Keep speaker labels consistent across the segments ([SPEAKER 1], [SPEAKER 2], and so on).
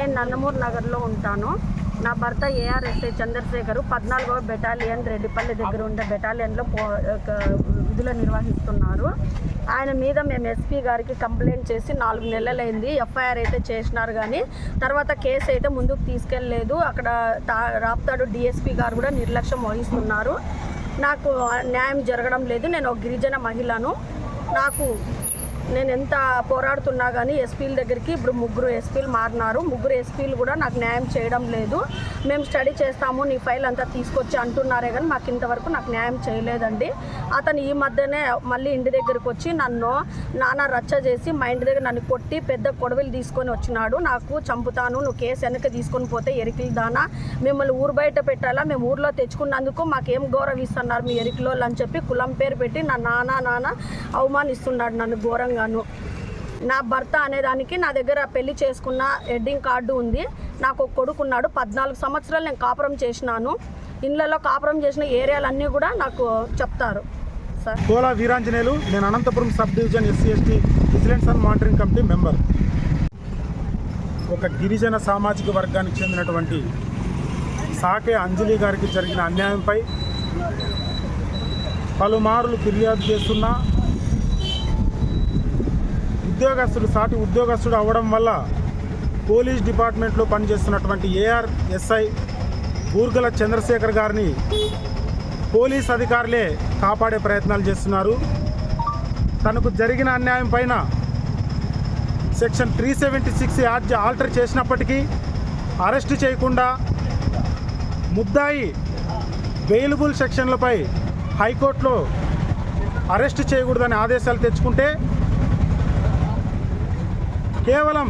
[SPEAKER 1] నేను నందమూరు నగర్లో ఉంటాను. నా భర్త ఏఆర్ఎస్ఐ చంద్రశేఖర్ పద్నాలుగవ బెటాలియన్ రెడ్డిపల్లి దగ్గర ఉండే బెటాలియన్లో పో విధులు నిర్వహిస్తున్నారు. ఆయన మీద మేము ఎస్పీ గారికి కంప్లైంట్ చేసి నాలుగు నెలలైంది. ఎఫ్ఐఆర్ అయితే చేసినారు కానీ తర్వాత కేసు అయితే ముందుకు తీసుకెళ్ళలేదు అక్కడ తా- రాప్తాడు డిఎస్పీ గారు కూడా నిర్లక్ష్యం వహిస్తున్నారు. నాకు న్యాయం జరగడం లేదు. నేను ఒక గిరిజన మహిళను. నాకు నేను ఎంత పోరాడుతున్నా కానీ ఎస్పీల దగ్గరికి ఇప్పుడు ముగ్గురు ఎస్పీలు మారినారు. ముగ్గురు ఎస్పీలు కూడా నాకు న్యాయం చేయడం లేదు. మేము స్టడీ చేస్తాము నీ ఫైల్ అంతా తీసుకొచ్చి అంటున్నారే కానీ మాకు ఇంతవరకు నాకు న్యాయం చేయలేదండి. అతను ఈ మధ్యనే మళ్ళీ ఇంటి దగ్గరికి వచ్చి నన్ను నానా రచ్చ చేసి మా ఇంటి దగ్గర నన్ను కొట్టి పెద్ద కొడవలు తీసుకొని వచ్చినాడు. నాకు చంపుతాను నువ్వు కేసు వెనక తీసుకొని పోతే ఎరికిలు దానా. మిమ్మల్ని ఊరు బయట పెట్టాలా? మేము ఊర్లో తెచ్చుకున్నందుకు మాకేం గౌరవిస్తున్నారు మీ ఎరికిలో అని చెప్పి కులం పేరు పెట్టి నా నాన్న నాన్న అవమానిస్తున్నాడు నన్ను ఘోరంగా. గాను. నా భర్త అనేదానికి నా దగ్గర పెళ్ళి చేసుకున్న వెడ్డింగ్ కార్డు ఉంది. నాకు ఒక కొడుకున్నాడు పద్నాలుగు సంవత్సరాలు నేను కాపురం చేసినాను. ఇళ్ళలో కాపురం చేసిన ఏరియాలన్నీ కూడా నాకు చెప్తారు. సార్.
[SPEAKER 2] కోలా వీరాంజనేయులు నేను Anantapuram sub division SC ST vigilance and monitoring committee member. ఒక గిరిజన సామాజిక వర్గానికి చెందినటువంటి సాకే అంజలి గారికి జరిగిన అన్యాయంపై పలుమార్లు ఫిర్యాదు చేస్తున్నా ఉద్యోగస్తుడు సాటి ఉద్యోగస్తుడు అవ్వడం వల్ల పోలీస్ డిపార్ట్మెంట్లో పనిచేస్తున్నటువంటి ఏఆర్ ఎస్ఐ బూర్గల చంద్రశేఖర్ గారిని పోలీస్ అధికారులే కాపాడే ప్రయత్నాలు చేస్తున్నారు. తనకు జరిగిన అన్యాయం పైన section three seventy six add alter చేసినప్పటికీ అరెస్ట్ చేయకుండా ముద్దాయి బెయిలబుల్ సెక్షన్లపై హైకోర్టులో అరెస్ట్ చేయకూడదని ఆదేశాలు తెచ్చుకుంటే కేవలం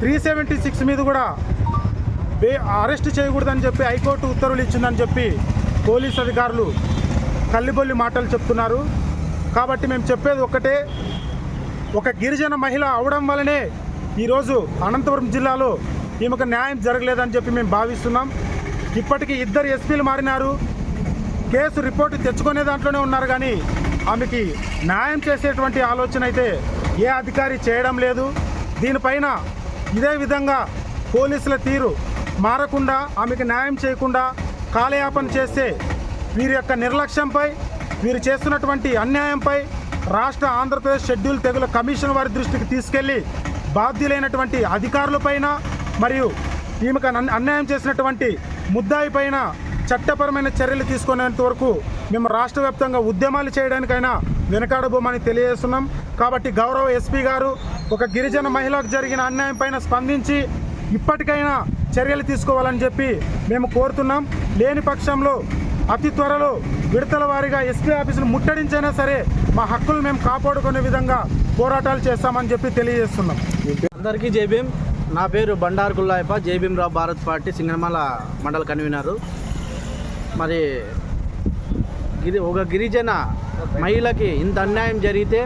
[SPEAKER 2] త్రీ సెవెంటీ సిక్స్ మీద కూడా బే అరెస్ట్ చేయకూడదని చెప్పి హైకోర్టు ఉత్తర్వులు ఇచ్చిందని చెప్పి పోలీస్ అధికారులు కల్లిబొల్లి మాటలు చెప్తున్నారు. కాబట్టి మేము చెప్పేది ఒక్కటే ఒక గిరిజన మహిళ అవడం వల్లనే ఈరోజు అనంతపురం జిల్లాలో ఈమెకు న్యాయం జరగలేదని చెప్పి మేము భావిస్తున్నాం. ఇప్పటికీ ఇద్దరు ఎస్పీలు మారినారు. కేసు రిపోర్టు తెచ్చుకునే దాంట్లోనే ఉన్నారు కానీ ఆమెకి న్యాయం చేసేటువంటి ఆలోచన అయితే ఏ అధికారి చేయడం లేదు. దీనిపైన ఇదే విధంగా పోలీసుల తీరు మారకుండా ఆమెకు న్యాయం చేయకుండా కాలయాపన చేస్తే వీరి యొక్క నిర్లక్ష్యంపై వీరు చేస్తున్నటువంటి అన్యాయంపై రాష్ట్ర ఆంధ్రప్రదేశ్ షెడ్యూల్ తెగుల కమిషన్ వారి దృష్టికి తీసుకెళ్ళి బాధ్యులైనటువంటి అధికారులపైన మరియు ఈమెకు అన్యాయం చేసినటువంటి ముద్దాయి పైన చట్టపరమైన చర్యలు తీసుకునేంత వరకు మేము రాష్ట్ర వ్యాప్తంగా ఉద్యమాలు చేయడానికైనా వెనకాడబోమని తెలియజేస్తున్నాం. కాబట్టి గౌరవ ఎస్పీ గారు ఒక గిరిజన మహిళకు జరిగిన అన్యాయం పైన స్పందించి ఇప్పటికైనా చర్యలు తీసుకోవాలని చెప్పి మేము కోరుతున్నాం. లేని పక్షంలో అతి త్వరలో విడతల వారీగా ఎస్పీ ఆఫీసును ముట్టడించైనా సరే మా హక్కులు మేము కాపాడుకునే విధంగా పోరాటాలు చేస్తామని చెప్పి తెలియజేస్తున్నాం.
[SPEAKER 3] అందరికీ జేబీఎం నా పేరు బండారు గుల్లాయప్ప జేబీఎం రావు భారత్ పార్టీ సింగనమల మండల కన్వీనరు. మరి గిరి ఒక గిరిజన మహిళకి ఇంత అన్యాయం జరిగితే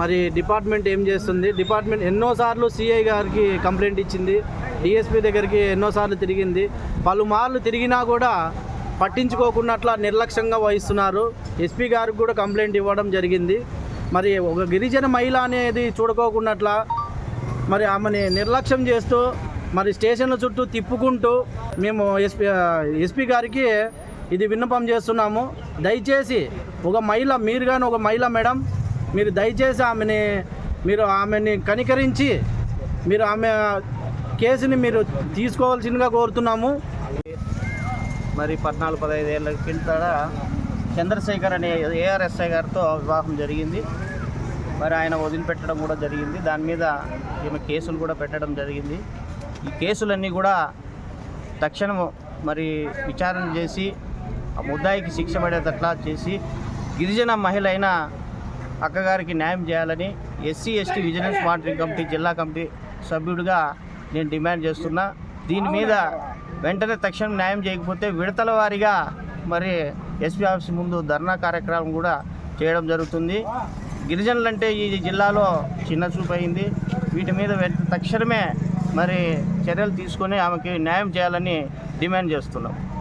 [SPEAKER 3] మరి డిపార్ట్మెంట్ ఏం చేస్తుంది? డిపార్ట్మెంట్ ఎన్నోసార్లు సిఐ గారికి కంప్లైంట్ ఇచ్చింది. డిఎస్పీ దగ్గరికి ఎన్నోసార్లు తిరిగింది. పలుమార్లు తిరిగినా కూడా పట్టించుకోకున్నట్లా నిర్లక్ష్యంగా వహిస్తున్నారు. ఎస్పీ గారికి కూడా కంప్లైంట్ ఇవ్వడం జరిగింది. మరి ఒక గిరిజన మహిళ అనేది చూడుకోకున్నట్లా మరి ఆమెని నిర్లక్ష్యం చేస్తూ మరి స్టేషన్ల చుట్టూ తిప్పుకుంటూ మేము ఎస్పీ ఎస్పీ గారికి ఇది విన్నపం చేస్తున్నాము. దయచేసి ఒక మహిళ మీరు కానీ ఒక మహిళ మేడం మీరు దయచేసి ఆమెని మీరు ఆమెని కనికరించి మీరు ఆమె కేసుని మీరు తీసుకోవాల్సిందిగా కోరుతున్నాము.
[SPEAKER 4] మరి పద్నాలుగు పదహైదు ఏళ్ళ కింద చంద్రశేఖర్ అనే ఏఆర్ఎస్ఐ గారితో వివాహం జరిగింది. మరి ఆయన వదిలిపెట్టడం కూడా జరిగింది. దాని మీద ఈమె కేసులు కూడా పెట్టడం జరిగింది. ఈ కేసులన్నీ కూడా తక్షణము మరి విచారణ చేసి ఆ ముద్దాయికి శిక్ష పడేటట్లా చేసి గిరిజన మహిళ అయిన అక్కగారికి న్యాయం చేయాలని SC ST vigilance monitoring committee జిల్లా కమిటీ సభ్యుడిగా నేను డిమాండ్ చేస్తున్నా. దీని మీద వెంటనే తక్షణం న్యాయం చేయకపోతే విడతల వారీగా మరి ఎస్పీ ఆఫీస్ ముందు ధర్నా కార్యక్రమం కూడా చేయడం జరుగుతుంది. గిరిజనులంటే ఈ జిల్లాలో చిన్న చూపు అయింది. వీటి మీద వెంట- తక్షణమే మరి చర్యలు తీసుకొని ఆమెకి న్యాయం చేయాలని డిమాండ్ చేస్తున్నాం.